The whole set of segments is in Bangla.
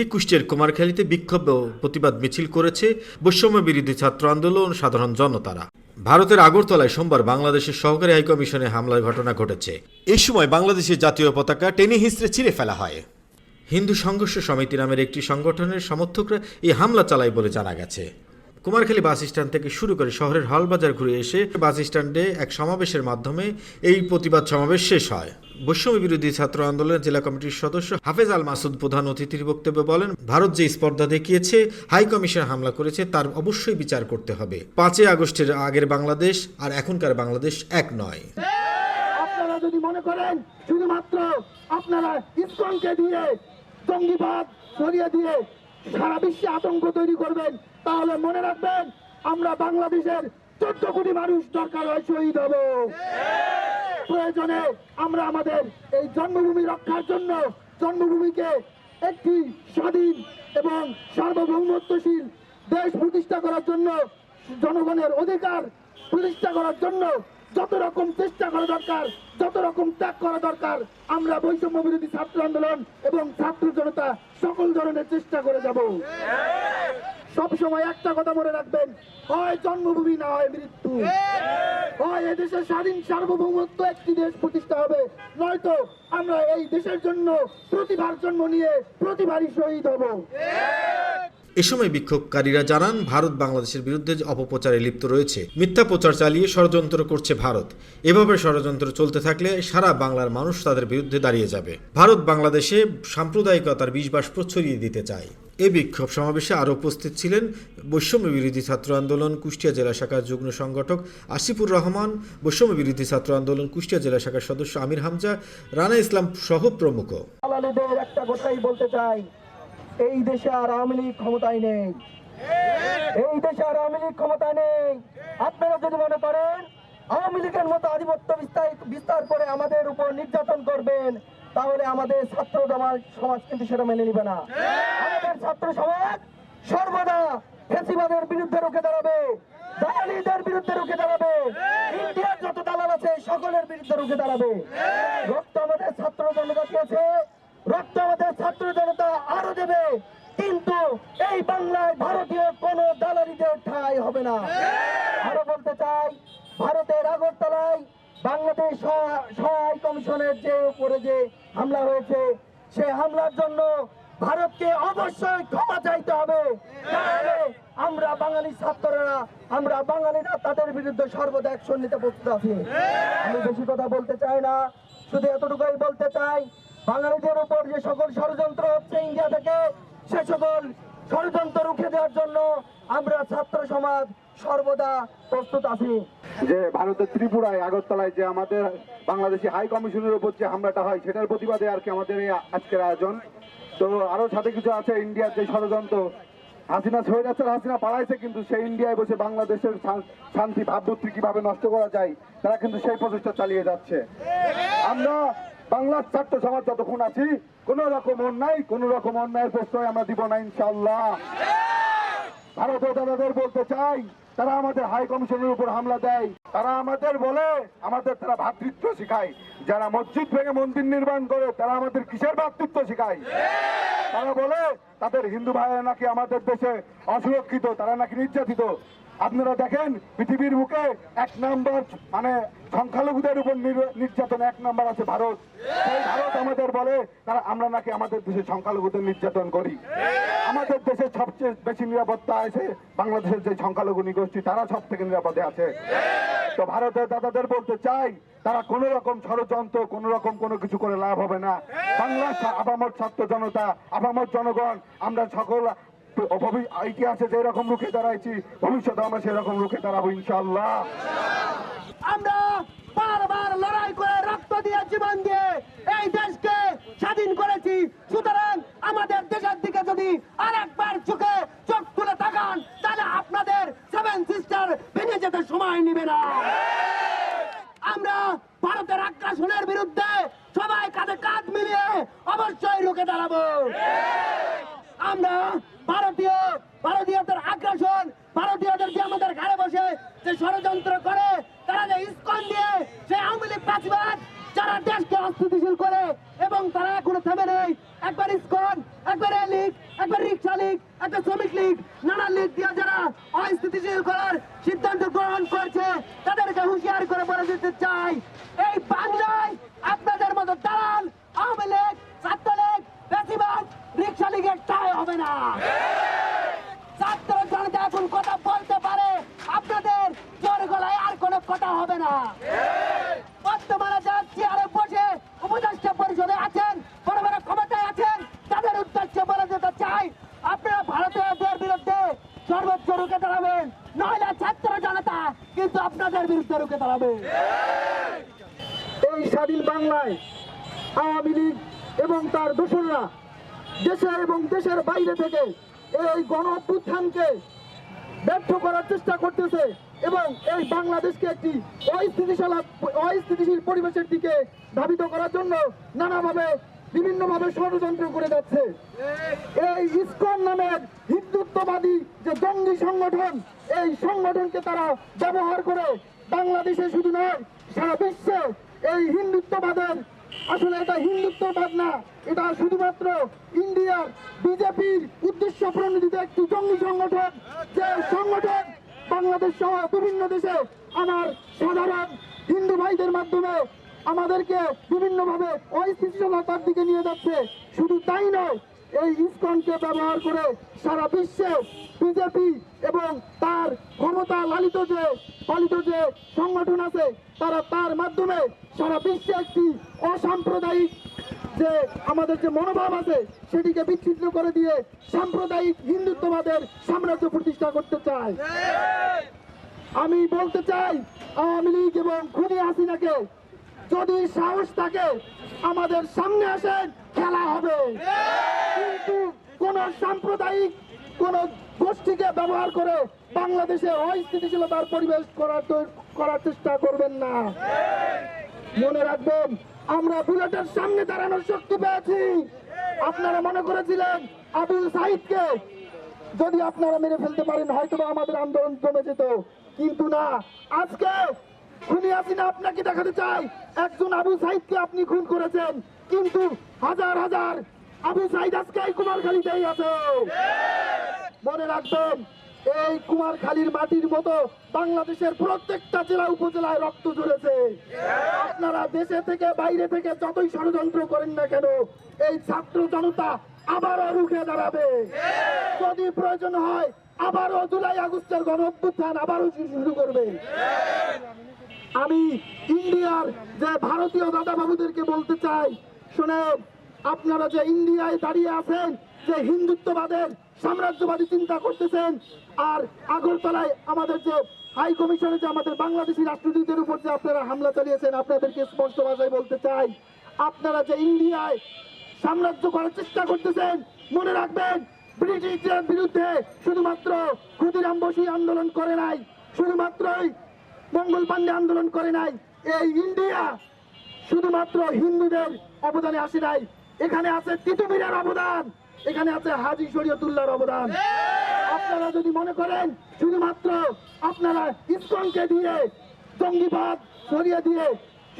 ভিত্তিক কুষ্টিয়ার কুমারখালীতে বিক্ষোভ ও প্রতিবাদ মিছিল করেছে বৈষম্য বিরোধী ছাত্র আন্দোলন সাধারণ জনতারা। ভারতের আগরতলায় সোমবার বাংলাদেশের সহকারী হাইকমিশনে হামলার ঘটনা ঘটেছে। এই সময় বাংলাদেশের জাতীয় পতাকা টেনে হিস্ত্রে ছিঁড়ে ফেলা হয়। হিন্দু সংঘর্ষ সমিতি নামের একটি সংগঠনের সমর্থকরা এই হামলা চালায় বলে জানা গেছে। কুমারখালী বাস স্ট্যান্ড থেকে শুরু করে শহরের হলবাজার ঘুরে এসে বাস স্ট্যান্ডে এক সমাবেশের মাধ্যমে এই প্রতিবাদ সমাবেশ শেষ হয়। বৈষম্য বিরোধী ছাত্র আন্দোলনের জেলা কমিটির সদস্য হাফেজ আল মাসুদ প্রধান অতিথির বক্তব্যে বলেন, ভারত যে স্পর্ধা দেখিয়েছে, হাই কমিশন হামলা করেছে, তার অবশ্যই বিচার করতে হবে। পাঁচই আগস্টের আগের বাংলাদেশ আর এখনকার বাংলাদেশ এক নয়। আপনারা যদি মনে করেন, শুধুমাত্র আপনারা ইসকনকে দিয়ে জঙ্গিবাদ দিয়ে সারা বিশ্বে আতঙ্ক তৈরি করবেন তাহলে মনে রাখবেন, আমরা বাংলাদেশের চোদ্দ কোটি মানুষ দরকার হয় শহীদ হব। প্রয়োজনে আমরা আমাদের এই জন্মভূমি রক্ষার জন্য জন্মভূমিকে একটি স্বাধীন এবং সার্বভৌমত্বশীল দেশ প্রতিষ্ঠা করার জন্য, জনগণের অধিকার প্রতিষ্ঠা করার জন্য যত রকম চেষ্টা করা দরকার, যত রকম ত্যাগ করা দরকার, আমরা বৈষম্য বিরোধী ছাত্র আন্দোলন এবং ছাত্র জনতা সকল ধরনের চেষ্টা করে যাব। সব সময় একটা কথা মনে রাখবেন। হয় জন্মভূমি না হয় মৃত্যু। হয় এদেশের স্বাধীন সার্বভৌমত্ব একটি দেশ প্রতিষ্ঠা হবে। নয়তো আমরা এই দেশের জন্য প্রতিভার জন্ম নিয়ে প্রতিবারই শহীদ হব। এ সময় বিক্ষোভকারীরা জানান, ভারত বাংলাদেশের বিরুদ্ধে অপপ্রচারে লিপ্ত রয়েছে। মিথ্যা প্রচার চালিয়ে ষড়যন্ত্র করছে ভারত। এভাবে ষড়যন্ত্র চলতে থাকলে সারা বাংলার মানুষ তাদের বিরুদ্ধে দাঁড়িয়ে যাবে। ভারত বাংলাদেশে সাম্প্রদায়িকতার বিষবাস প্রচ্ছরিয়ে দিতে চায়। এ বিক্ষোভ সমাবেশে আরও উপস্থিত ছিলেন বৈষম্য বিরোধী ছাত্র আন্দোলন কুষ্টিয়া জেলা শাখার যুগ্ম সংগঠক আসিফুর রহমান, বৈষম্য বিরোধী ছাত্র আন্দোলন কুষ্টিয়া জেলা শাখার সদস্য আমির হামজা, রানা ইসলাম সহ প্রমুখ। একটা কথাই বলতে চাই, এই দেশে আর আওয়ামী লীগ ক্ষমতায় নেই। এই দেশে আর আওয়ামী লীগ ক্ষমতায় নেই। আপনারা যদি মনে করেন, আওয়ামী লীগের মতো আধিপত্য বিস্তার বিস্তার করে আমাদের উপর নির্যাতন করবেন, তাহলে আমাদের ছাত্র সমাজ কিন্তু সেটা মেনে নিবে না। আমাদের ছাত্র সমাজ সর্বদা ফেসিবাদের বিরুদ্ধে রুখে দাঁড়াবে। দালালিদের বিরুদ্ধে রুখে দাঁড়াবে। ইন্ডিয়ার যত দালাল আছে, সকলের বিরুদ্ধে রুখে দাঁড়াবে। রক্ত আমাদের ছাত্র জনতা দিয়েছে। রক্ত আমাদের ছাত্র জনতা আরও দেবে। কিন্তু এই বাংলায় ভারতীয় কোন দালালিদের ঠাঁই হবে না। আরও বলতে চাই, ভারতের আগরতলায় বাংলাদেশ সহ- সহায় কমিশনের যে উপরে যে হামলা হয়েছে, সে হামলার জন্য ভারতকে অবশ্যই ক্ষমা চাইতে হবে। আমরা বাঙালি ছাত্ররা, আমরা বাঙালিরা তাদের বিরুদ্ধে সর্বদা অ্যাকশন নিতে প্রস্তুত আছি। আমি বেশি কথা বলতে চাই না, শুধু এতটুকুই বলতে চাই, বাঙালিদের উপর যে সকল ষড়যন্ত্র হচ্ছে ইন্ডিয়া থেকে, সে সকল ষড়যন্ত্র রুখে দেওয়ার জন্য আমরা ছাত্র সমাজ সর্বদা প্রস্তুত আছি। যে ভারতের ত্রিপুরায়, আগরতলায় যে আমাদের বাংলাদেশি হাই কমিশনের উপর যে হামলাটা হয়, সেটার প্রতিবাদে আর কি আমাদের এই আজকের আয়োজন। তো আরও সাথে কিছু আছে, ইন্ডিয়ার যে ষড়যন্ত্র। হাসিনা হয়ে যাচ্ছে, হাসিনা পালাইছে কিন্তু সেই ইন্ডিয়ায় বসে বাংলাদেশের শান্তি, ভাবমূর্তি কীভাবে নষ্ট করা যায়, তারা কিন্তু সেই প্রচেষ্টা চালিয়ে যাচ্ছে। আমরা বাংলার ছাত্র সমাজ যতক্ষণ আছি, কোন রকম অন্যায়, কোন রকম অন্যায়ের প্রশ্রয় আমরা দিব না ইনশাল্লাহ ভারতীয় দাদাদের বলতে চাই, তারা আমাদের হাই কমিশনের উপর হামলা দেয়। তারা আমাদের বলে, আমাদের তারা ভ্রাতৃত্ব শেখায়। যারা মসজিদ ভেঙে মন্দির নির্মাণ করে, তারা আমাদের কিসের ভ্রাতৃত্ব শেখায়? তারা বলে, তাদের হিন্দু ভাইয়েরা নাকি আমাদের দেশে অসুরক্ষিত, তারা নাকি নির্যাতিত। আপনারা দেখেন, পৃথিবীর বুকে এক নম্বর মানে সংখ্যালঘুদের উপর নির- নির্যাতন এক নম্বর আছে ভারত। সেই ভারত আমাদের বলে, তারা, আমরা নাকি আমাদের দেশে সংখ্যালঘুদের নির্যাতন করি। আমাদের দেশে সবচেয়ে বেশি নিরাপত্তা আছে বাংলাদেশের যে সংখ্যালঘু নিগোষ্ঠী, তারা সব থেকে নিরাপদে আছে। তো ভারতের দাদাদের বলতে চাই, তারা কোন রকম ষড়যন্ত্র, কোন রকম কোনো কিছু করে লাভ হবে না। বাংলার ছা- আপামর ছাত্র জনতা আপামর জনগণ, আমরা সকল ইতিহাসে যেরকম রুখে দাঁড়াইছি ভবিষ্যতে আমরা সেরকম রুখে দাঁড়াবো ইনশাল্লাহ আমরা বারবার লড়াই করে রক্ত দিয়ে জীবন দিয়ে এই দেশকে স্বাধীন করেছি সুতরাং আমাদের দেশের দিকে যদি আরেকবার চোখে চোখ তুলে তাকান তাহলে আপনাদের সেভেন সিস্টার ভেঙে যেতে সময় নিবে না আমরা ভারতের আগ্রাসনের বিরুদ্ধে সবাই কাঁধে কাঁধ মিলিয়ে অবশ্যই রুখে দাঁড়াবো আমরা ভারতীয় আগ্রাসন ভারতীয়দের যে আমাদের ঘরে বসে যে ষড়যন্ত্র করে, তারা যে ইস্কন দিয়ে সেই আওয়ামী লীগ প্রাচীবাদ, যারা দেশকে অস্থিতিশীল করে এবং তারা এখনও থেমে নেই। একবার ইসকন, একবার এ লীগ, একবার রিক্সা লীগ, একটা শ্রমিক লীগ, নানা লীগ দিয়ে যারা অস্থিতিশীল করার সিদ্ধান্ত গ্রহণ করছে, তাদেরকে হুঁশিয়ার করে বলে দিতে চাই। এই বাংলায় আপনাদের মতো দালাল, আওয়ামী লীগ, ছাত্রলীগ বেশিরভাগ রিক্সা লীগের টাই হবে না। জনতা এখন কথা বলতে পারে, আপনাদের জোর গলায় আর কোনো কথা হবে না। বর্তমানে যারা চেয়ারে বসে উপদেষ্টা পরিষদে আছেন, বড় বড় ক্ষমতায় আছেন, তাদের উদ্দেশ্যে বলে যেতে চাই, আপনারা ভারতীয়দের বিরুদ্ধে সর্বোচ্চ রুখে দাঁড়াবেন, নইলে ছাত্র জনতা কিন্তু আপনাদের বিরুদ্ধে রুখে দাঁড়াবে। এই স্বাধীন বাংলায় আওয়ামী লীগ এবং তার দোসররা দেশে এবং দেশের বাইরে থেকে এই গণ ব্যর্থ করার চেষ্টা করতেছে এবং এই বাংলাদেশকে একটি অস্থিতিশীল অস্থিতিশীল পরিবেশের দিকে ধাবিত করার জন্য নানাভাবে, বিভিন্নভাবে ষড়যন্ত্র করে যাচ্ছে। এই ইস্কন নামের হিন্দুত্ববাদী যে জঙ্গি সংগঠন, এই সংগঠনকে তারা ব্যবহার করে বাংলাদেশে শুধু নয়, সারা বিশ্বে এই হিন্দুত্ববাদের আসলে এটা হিন্দুত্ববাদ না এটা শুধুমাত্র ইন্ডিয়ার বিজেপির উদ্দেশ্য প্রণোদিত একটি জঙ্গি সংগঠন। যে সংগঠন বাংলাদেশ সহ বিভিন্ন দেশে আমার সাধারণ হিন্দু ভাইদের মাধ্যমে আমাদেরকে বিভিন্নভাবে অস্থিতিশীলতার দিকে নিয়ে যাচ্ছে। শুধু তাই নয় এই ইসকনকে ব্যবহার করে সারা বিশ্বে বিজেপি এবং তার ক্ষমতা লালিত যে, পালিত যে সংগঠন আছে, তারা তার মাধ্যমে সারা বিশ্বে একটি অসাম্প্রদায়িক যে, আমাদের যে মনোভাব আছে, সেটিকে বিচ্ছিন্ন করে দিয়ে সাম্প্রদায়িক হিন্দুত্ববাদের সাম্রাজ্য প্রতিষ্ঠা করতে চায়। আমি বলতে চাই, আওয়ামী লীগ এবং খুনি হাসিনাকে যদি সাহস থাকে, আমাদের সামনে আসেন, খেলা হবে। কোন সাম্প্রদায়িক, কোন গোষ্ঠীকে ব্যবহার করে বাংলাদেশে অস্থিতিশীলতার পরিবেশ করার করার চেষ্টা করবেন না। মনে রাখবেন, আমরা বুলেটের সামনে দাঁড়ানোর শক্তি পেয়েছি। আপনারা মনে করেছিলেন আবুল সাহিদকে যদি আপনারা মেরে ফেলতে পারেন হয়তো আমাদের আন্দোলন জমে যেত। কিন্তু না, আজকে খুনি হাসিনা আপনাকে দেখাতে চাই। একজন আবু সাইদকে আপনি খুন করেছেন। কিন্তু হাজার হাজার আবু সাইদ আজকে এই কুমারখালীতেই আছে। মনে রাখবেন, এই কুমারখালীর মাটির মতো বাংলাদেশের প্রত্যেকটা জেলা উপজেলায় রক্ত ঝরেছে। আপনারা দেশে থেকে বাইরে থেকে যতই ষড়যন্ত্র করেন না কেন, এই ছাত্র জনতা আবারও রুখে দাঁড়াবে। যদি প্রয়োজন হয়, আবারও জুলাই আগস্টের গণ অভ্যুত্থান আবারও শুরু করবে। আমি ইন্ডিয়ার যে ভারতীয় দাদা বাবুদেরকে বলতে চাই, শুনেন আপনারা যে ইন্ডিয়ায় দাঁড়িয়ে আছেন, যে হিন্দুত্ববাদের সাম্রাজ্যবাদী চিন্তা করতেছেন, আর আগরতলায় আমাদের যে হাই কমিশনে যে আমাদের বাংলাদেশি রাষ্ট্রদূতের উপর যে আপনারা হামলা চালিয়েছেন, আপনাদেরকে স্পষ্ট ভাষায় বলতে চাই, আপনারা যে ইন্ডিয়ায় সাম্রাজ্য করার চেষ্টা করতেছেন, মনে রাখবেন, ব্রিটিশদের বিরুদ্ধে শুধুমাত্র ক্ষুদিরাম বসু আন্দোলন করে নাই, শুধুমাত্রই মঙ্গল পান্ডে আন্দোলন করে নাই, এই ইন্ডিয়া শুধুমাত্র হিন্দুদের অবদানে আসে নাই এখানে আছে তিতুমিরের অবদান। এখানে আছে হাজি শরীয়তুল্লাহর অবদান। আপনারা যদি মনে করেন শুধুমাত্র আপনারা ইসকনকে দিয়ে জঙ্গিবাদ সরিয়ে দিয়ে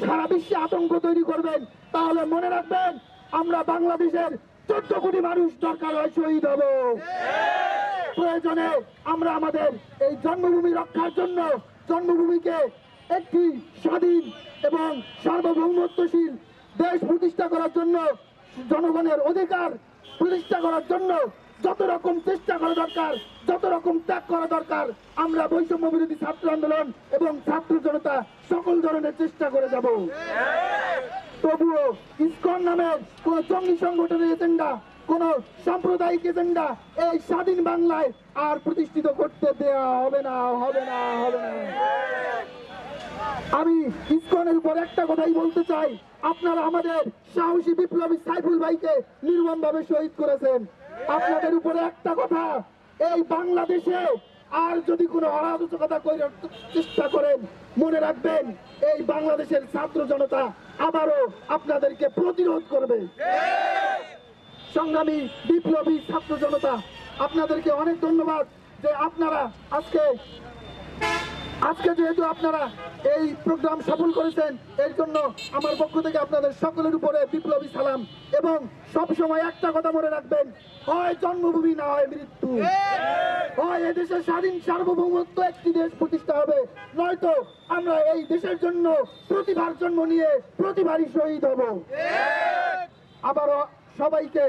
সারা বিশ্বে আতঙ্ক তৈরি করবেন তাহলে মনে রাখবেন আমরা বাংলাদেশের চোদ্দ কোটি মানুষ দরকার হয় শহীদ হব। প্রয়োজনে আমরা আমাদের এই জন্মভূমি রক্ষার জন্য জন্মভূমিকে একটি স্বাধীন এবং সার্বভৌমত্বশীল দেশ প্রতিষ্ঠা করার জন্য জনগণের অধিকার প্রতিষ্ঠা করার জন্য যত রকম চেষ্টা করা দরকার, যত রকম ত্যাগ করা দরকার, আমরা বৈষম্য বিরোধী ছাত্র আন্দোলন এবং ছাত্র জনতা সকল ধরনের চেষ্টা করে যাব। তবুও ইসকন নামের কোন জঙ্গি সংগঠনের এজেন্ডা, কোন সাম্প্রদায়িক এজেন্ডা এই স্বাধীন বাংলায় আর প্রতিষ্ঠিত করতে দেয়া হবে না হবে না হবে না। আমি ইসকনের উপর একটা কথাই বলতে চাই। আপনারা আমাদের সাহসী বিপ্লবী সাইফুল ভাইকে নির্মম ভাবে শহীদ করেছেন। আপনাদের উপরে একটা কথা, এই বাংলাদেশে আর যদি কোনো অরাজকতা করার চেষ্টা করেন, মনে রাখবেন, এই বাংলাদেশের ছাত্র জনতা আবারও আপনাদেরকে প্রতিরোধ করবে। সংগ্রামী বিপ্লবী ছাত্র জনতা, আপনাদেরকে অনেক ধন্যবাদ যে আপনারা আজকে আজকে যেহেতু আপনারা এই প্রোগ্রাম সফল করেছেন এর জন্য আমার পক্ষ থেকে আপনাদের সকলের উপরে বিপ্লবী সালাম এবং সব সময় একটা কথা মনে রাখবেন হয় জন্মভূমি না হয় মৃত্যু। হয় এদেশের স্বাধীন সার্বভৌমত্ব একটি দেশ প্রতিষ্ঠা হবে নয়তো আমরা এই দেশের জন্য প্রতিভার জন্ম নিয়ে প্রতিভারই শহীদ হব। আবারও সবাইকে